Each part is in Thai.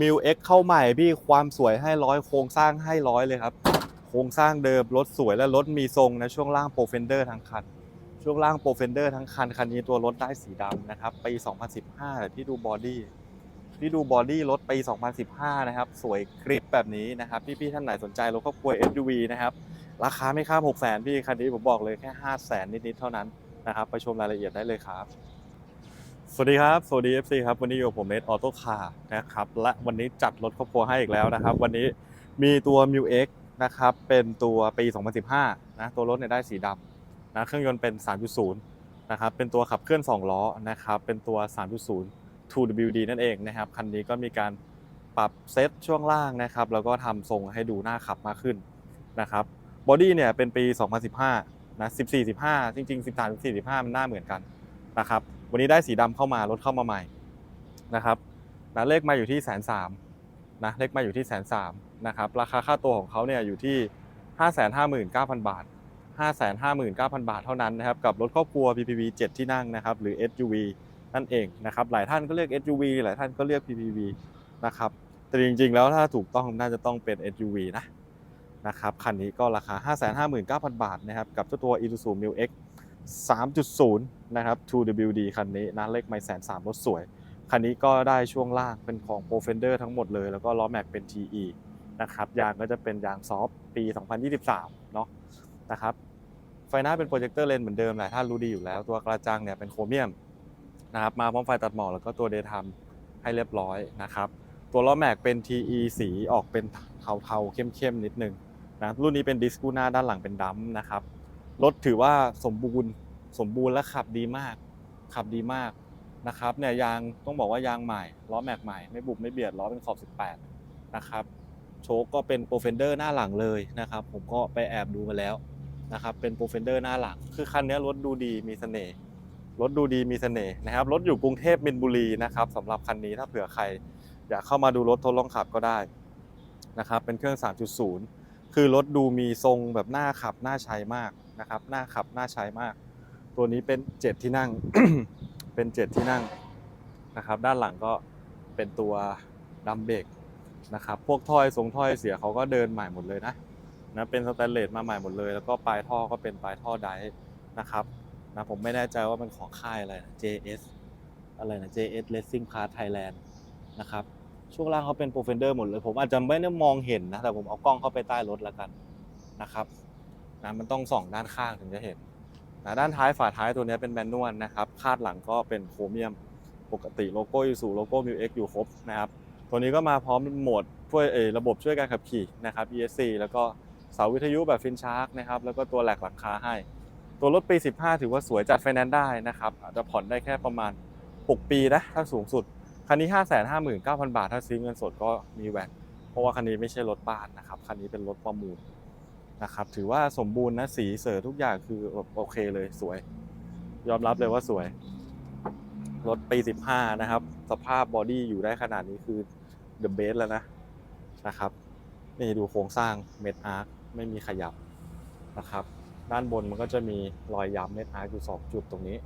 มิวเอ็กเข้าใหม่พี่ความสวยให้ร้อยโครงสร้างให้ร้อยเลยครับ โครงสร้างเดิมรถสวยและรถมีทรงนะช่วงล่างโปรเฟนเดอร์ทั้งคัน ช่วงล่างโปรเฟนเดอร์ทั้งคัน คันนี้ตัวรถได้สีดำนะครับปี 2015แต่ที่ดูบอดี้ที่ดูบอดี้รถปี 2015 นะครับ สวยกริบแบบนี้นะครับ พี่ๆท่านไหนสนใจรถครอบครัว SUV นะครับ ราคาไม่ข้าม6 0 0 0 0 พี่คันนี้ผมบอกเลยแค่ 5 0 0 0 0 0 นิด ๆ เท่านั้นนะครับ ไปชมรายละเอียดได้เลยครับ สวัสดีครับ สวัสดี FC ครับ วันนี้อยู่กับผมเนทออโต้คาร์นะครับ และวันนี้จัดรถครอบครัวให้อีกแล้วนะครับ วันนี้มีตัว m u X นะครับ เป็นตัวปี 2015 นะ ตัวรถเนี่ยได้สีดำนะ เครื่องยนต์เป็น 3.0 นะครับ เป็นตัวขับเคลื่อน 2 ล้อนะครับ เป็นตัว 3.0 2WD นั่นเองนะครับ คันนี้ก็มีการปรับเซตช่วงล่างนะครับ แล้วก็ทำทรงให้ดูน่าขับมากขึ้นนะครับ บอดี้เนี่ยเป็นปี 2015 นะ 14 15 จริง ๆ 13 14 15มันหน้าเหมือนกันนะครับ วันนี้ได้สีดำเข้ามารถเข้ามาใหม่นะครับนะเลขมาอยู่ที่แสนสามนะเลขมาอยู่ที่แสนสามนะครับราคาค่าตัวของเขาเนี่ยอยู่ที่ 5 5 9 0 0 0 บาท 5 5 9 0 0 0 บาทเท่านั้นนะครับกับรถครอบครัว PPV 7 ที่นั่งนะครับหรือ SUV นั่นเองนะครับหลายท่านก็เรียก SUV หลายท่านก็เรียก PPV นะครับแต่จริงๆ แล้วถ้าถูกต้องน่าจะต้องเป็น SUV นะนะครับคันนี้ก็ราคา 559,000 บาทนะครับกับเจ้าตัว Isuzu m u X 3.0 นะครับ 2WD คันนี้นะเลขไม่แสนสามรถสวย คันนี้ก็ได้ช่วงล่างเป็นของ Pro Fender ทั้งหมดเลย แล้วก็ล้อแม็กเป็น TE นะครับ ยางก็จะเป็นยางซอฟต์ปี 2023 เนาะนะครับ ไฟหน้าเป็นโปรเจคเตอร์เลนส์เหมือนเดิมหลายท่านรู้ดีอยู่แล้ว ตัวกระจังเนี่ยเป็นโครเมียมนะครับมาพร้อมไฟตัดหมอกแล้วก็ตัวเดย์ไทม์ให้เรียบร้อยนะครับ ตัวล้อแม็กเป็น TE สีออกเป็นเทาๆเข้มๆนิดนึงนะรุ่นนี้เป็นดิสกูหน้าด้านหลังเป็นดัมนะครับ รถถือว่าสมบูรณ์สมบูรณ์และขับดีมาก ขับดีมากนะครับเนี่ยยางต้องบอกว่ายางใหม่ล้อแม็กใหม่ไม่บุบไม่เบียดล้อเป็นขอบ 18 นะครับโชคก็เป็นโปรเฟนเดอร์หน้าหลังเลยนะครับผมก็ไปแอบดูมาแล้วนะครับเป็นโปรเฟนเดอร์หน้าหลัง คือคันนี้รถดูดีมีเสน่ห์รถดูดีมีเสน่ห์นะครับรถอยู่กรุงเทพมินบุรีนะครับสำหรับคันนี้ถ้าเผื่อใคร อยากเข้ามาดูรถทดลองขับก็ได้นะครับเป็นเครื่อง 3.0 คือรถดูมีทรงแบบน่าขับน่าใช้มาก นะครับน่าขับน่าใช้มาก ตัวนี้เป็น 7 ที่นั่ง เป็น 7 ที่นั่งนะครับ ด้านหลังก็เป็นตัวดัมเบรกนะครับ พวกถ้อยทรงถ้อยเสียเขาก็เดินใหม่หมดเลยนะนะเป็นสแตนเลสมาใหม่หมดเลย แล้วก็ปลายท่อก็เป็นปลายท่อไดนะครับนะผมไม่แน่ใจว่าเป็นของค่ายอะไรนะ JS อะไรนะ JS Racing Car Thailand นะครับช่วงล่างเขาเป็นโปรเฟนเดอร์หมดเลย ผมอาจจะไม่ได้มองเห็นนะ แต่ผมเอากล้องเข้าไปใต้รถแล้วกันนะครับ นะมันต้องส่องด้านข้างถึงจะเห็นนะด้านท้ายฝาท้ายตัวนี้เป็นแมนนวลนะครับ คาดหลังก็เป็นโครเมียมปกติโลโก้ยูสูโลโก้มิวเอ็กอยู่ครบนะครับ ตัวนี้ก็มาพร้อมโหมดช่วยเอระบบช่วยการขับขี่นะครับ ESC แล้วก็เสาวิทยุแบบฟินชาร์กนะครับ แล้วก็ตัวแหลกหลังคาให้ ตัวรถปี 15 ถือว่าสวยจัดไฟแนนซ์ได้นะครับอาจจะผ่อนได้แค่ประมาณ 6 ปีนะถ้าสูงสุด คันนี้ 559,000 บาท ถ้าซื้อเงินสดก็มีแหวนเพราะว่าคันนี้ไม่ใช่รถบ้านนะครับ คันนี้เป็นรถประมูล นะครับ ถือว่าสมบูรณ์นะสีเสือทุกอย่างคือแบบโอเคเลยสวย ยอมรับเลยว่าสวย รถปี 15 นะครับ สภาพบอดี้อยู่ได้ขนาดนี้คือ the best แล้วนะนะครับนี่ดูโครงสร้างเม็ดอาร์คไม่มีขยับนะครับ ด้านบนมันก็จะมีรอยย้ำเม็ดอาร์คอยู่2จุดตรงนี้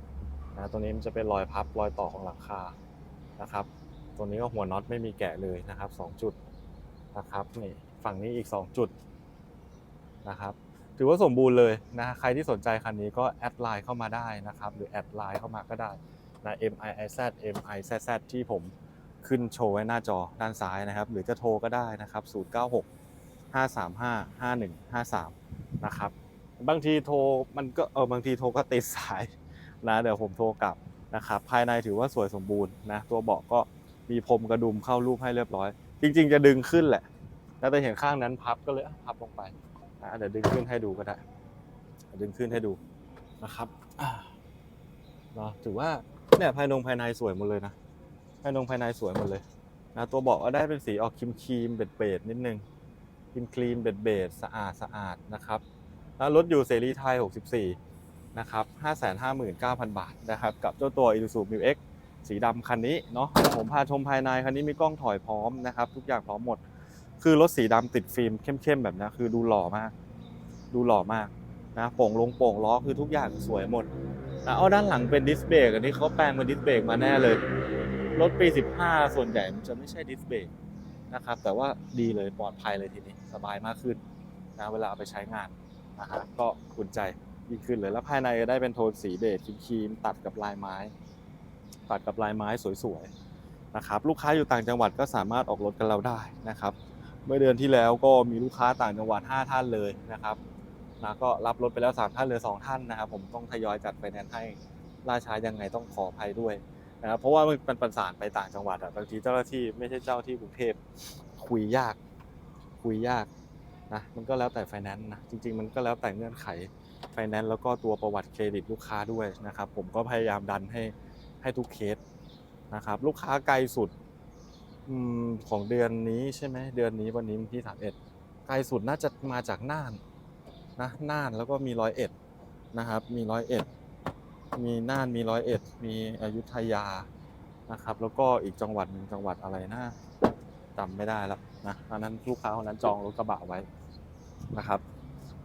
นะตรงนี้มันจะเป็นรอยพับรอยต่อของหลังคานะครับตรงนี้ก็หัวน็อตไม่มีแกะเลยนะครับ 2 จุดนะครับนี่ฝั่งนี้อีก 2 จุด นะครับถือว่าสมบูรณ์เลยนะใครที่สนใจคันนี้ก็แอดไลน์เข้ามาได้นะครับ หรือแอดไลน์เข้ามาก็ได้นะ M I I Z M I Z Z ที่ผมขึ้นโชว์ไว้หน้าจอด้านซ้ายนะครับ หรือจะโทรก็ได้นะครับ 096 535 5153 นะครับ บางทีโทรมันก็เออบางทีโทรก็ติดสายนะเดี๋ยวผมโทรกลับนะครับ ภายในถือว่าสวยสมบูรณ์นะ ตัวเบาะก็มีพรมกระดุมเข้ารูปให้เรียบร้อย จริง ๆ จะดึงขึ้นแหละแต่เห็นข้างนั้นพับก็เลยพับลงไป อะเดี๋ยวดึงขึ้นให้ดูก็ได้เดี๋ยวดึงขึ้นให้ดูนะครับอ่าเนาะถือว่าเนี่ยภายนงภายในสวยหมดเลยนะภายนงภายในสวยหมดเลยนะตัวเบาะก็ได้เป็นสีออกครีมครีมเบ็ดเบดนิดนึงครีมครีมเบ็ดเบดสะอาดสะอาดนะครับแล้วรถอยู่เสรีไทย 64 นะครับ 559,000 บาทนะครับ กับเจ้าตัว Isuzu Mu X สีดำคันนี้เนาะผมพาชมภายในคันนี้มีกล้องถอยพร้อมนะครับ ทุกอย่างพร้อมหมด คือรถสีดำติดฟิล์มเข้มๆแบบนี้คือดูหล่อมาก ดูหล่อมากนะโป่งลงโป่งล้อคือทุกอย่างสวยหมดนะเอาด้านหลังเป็นดิสเบรกอันนี้เขาแปลงเป็นดิสเบรกมาแน่เลย รถปี 15 ส่วนใหญ่มันจะไม่ใช่ดิสเบรกนะครับ แต่ว่าดีเลยปลอดภัยเลยทีนี้สบายมากขึ้นนะเวลาเอาไปใช้งานนะฮะก็อุ่นใจยิ่งขึ้นเลยแล้วภายในได้เป็นโทนสีเบจครีมตัดกับลายไม้ ตัดกับลายไม้สวยๆนะครับลูกค้าอยู่ต่างจังหวัดก็สามารถออกรถกับเราได้นะครับ เมื่อเดือนที่แล้วก็มีลูกค้าต่างจังหวัด 5 ท่านเลยนะครับนะก็รับรถไปแล้ว 3 ท่านเหลือ 2 ท่านนะครับ ผมต้องทยอยจัดไฟแนนซ์ให้ล่าช้ายังไงต้องขออภัยด้วยนะครับเพราะว่ามันประสานไปต่างจังหวัดอะบางทีเจ้าหน้าที่ไม่ใช่เจ้าที่กรุงเทพคุยยาก คุยยากนะมันก็แล้วแต่ไฟแนนซ์นะจริง ๆ มันก็แล้วแต่เงื่อนไขไฟแนนซ์แล้วก็ตัวประวัติเครดิตลูกค้าด้วยนะครับ ผมก็พยายามดันให้ให้ทุกเคสนะครับ ลูกค้าไกลสุด อมของเดือนนี้ใช่ไหมเดือนนี้วันนี้วันที่สามเอ็ดไกลสุดน่าจะมาจากน่านนะน่านแล้วก็มีร้อยเอ็ดนะครับ มีร้อยเอ็ดมีน่านมีร้อยเอ็ดมีอยุธยานะครับ แล้วก็อีกจังหวัดหนึ่งจังหวัดอะไรนะจำไม่ได้แล้วนะอันนั้นลูกค้าคนนั้นจองรถกระบะไว้นะครับ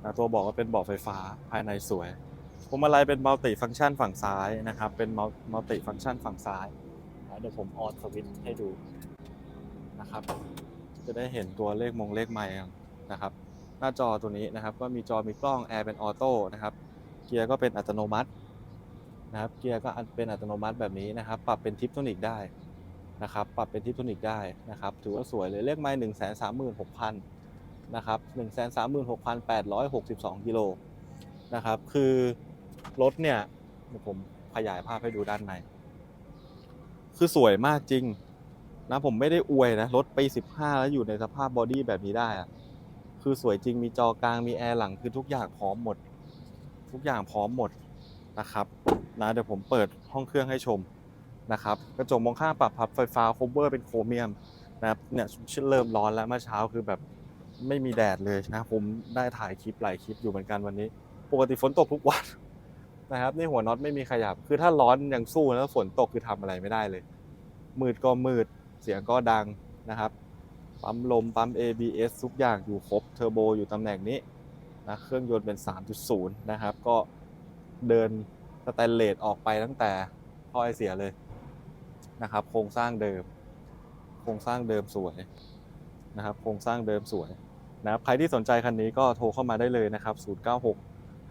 นะตัวบอกว่าเป็นเบาะไฟฟ้าภายในสวยพวงมาลัยเป็นมัลติฟังก์ชันฝั่งซ้ายนะครับ เป็นมัลติฟังก์ชันฝั่งซ้าย เดี๋ยวผมออนสวิตช์ให้ดู นะครับ จะได้เห็นตัวเลขมงเลขไมล์นะครับ หน้าจอตัวนี้นะครับก็มีจอมีกล้องแอร์เป็นออโต้นะครับเกียร์ก็เป็นอัตโนมัตินะครับเกียร์ก็เป็นอัตโนมัติแบบนี้นะครับ ปรับเป็นทิปโทนิกได้นะครับ ปรับเป็นทิปโทนิกได้นะครับ ถือว่าสวยเลยเลขไมล์หนึ่งแสนสามหมื่นหกพันนะครับหนึ่งแสนสามหมื่นหกพันแปดร้อยหกสิบสองกิโลนะครับ คือรถเนี่ยผมขยายภาพให้ดูด้านใน คือสวยมากจริง นะผมไม่ได้อวยนะ รถไปี15 แล้วอยู่ในสภาพบอดี้แบบนี้ได้อะคือสวยจริงมีจอกลางมีแอร์หลังคือทุกอย่างพร้อมหมด ทุกอย่างพร้อมหมดนะครับนะเดี๋ยวผมเปิดห้องเครื่องให้ชมนะครับกระจกมองข้างปรับพับไฟฟ้าโคเวอร์เป็นโครเมียมนะครับเนี่ยเริ่มร้อนแล้วเมื่อเช้าคือแบบไม่มีแดดเลยนะผมได้ถ่ายคลิปหลายคลิปอยู่เหมือนกันวันนี้ ปกติฝนตกทุกวันนะครับนี่หัวน็อตไม่มีขยับ คือถ้าร้อนยังสู้แล้วฝนตกคือทำอะไรไม่ได้เลย มืดก็มืด เสียงก็ดังนะครับ ปั๊มลม ปั๊ม ABS ทุกอย่างอยู่ครบ เทอร์โบอยู่ตำแหน่งนี้นะเครื่องยนต์เป็น 3.0 นะครับ ก็เดินสแตนเลสออกไปตั้งแต่ท่อไอเสียเลยนะครับ โครงสร้างเดิม โครงสร้างเดิมสวยนะครับ โครงสร้างเดิมสวยนะครับใครที่สนใจคันนี้ก็โทรเข้ามาได้เลยนะครับ 096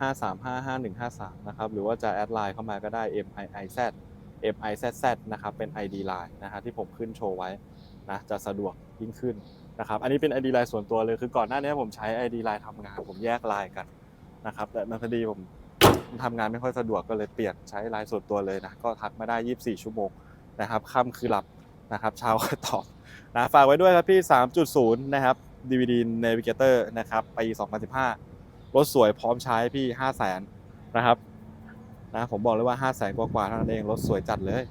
535 5153 นะครับ หรือว่าจะแอดไลน์เข้ามาก็ได้ MIIZ MIZZ นะครับเป็น ID Line นะฮะที่ผมขึ้นโชว์ไว้นะจะสะดวกยิ่งขึ้นนะครับอันนี้เป็น ID Line ส่วนตัวเลยคือก่อนหน้านี้ผมใช้ ID Line ทำงาน ผมแยกไลน์กันนะครับแต่มันพอดีผมทำงานไม่ค่อยสะดวกก็เลยเปลี่ยนใช้ไลน์ส่วนตัวเลยนะก็ทักมาได้ 24 ชั่วโมงนะครับค่ำคือหลับนะครับเช้าก็ตอบนะฝากไว้ด้วยครับพี่ 3.0 นะครับ DVD Navigator นะครับปี 2015 รถสวยพร้อมใช้พี่ 5 0 0 0 0 0นะครับ นะผมบอกเลยว่า 5 0 0แสนกว่าๆเท่านั้นเองรถสวยจัดเลย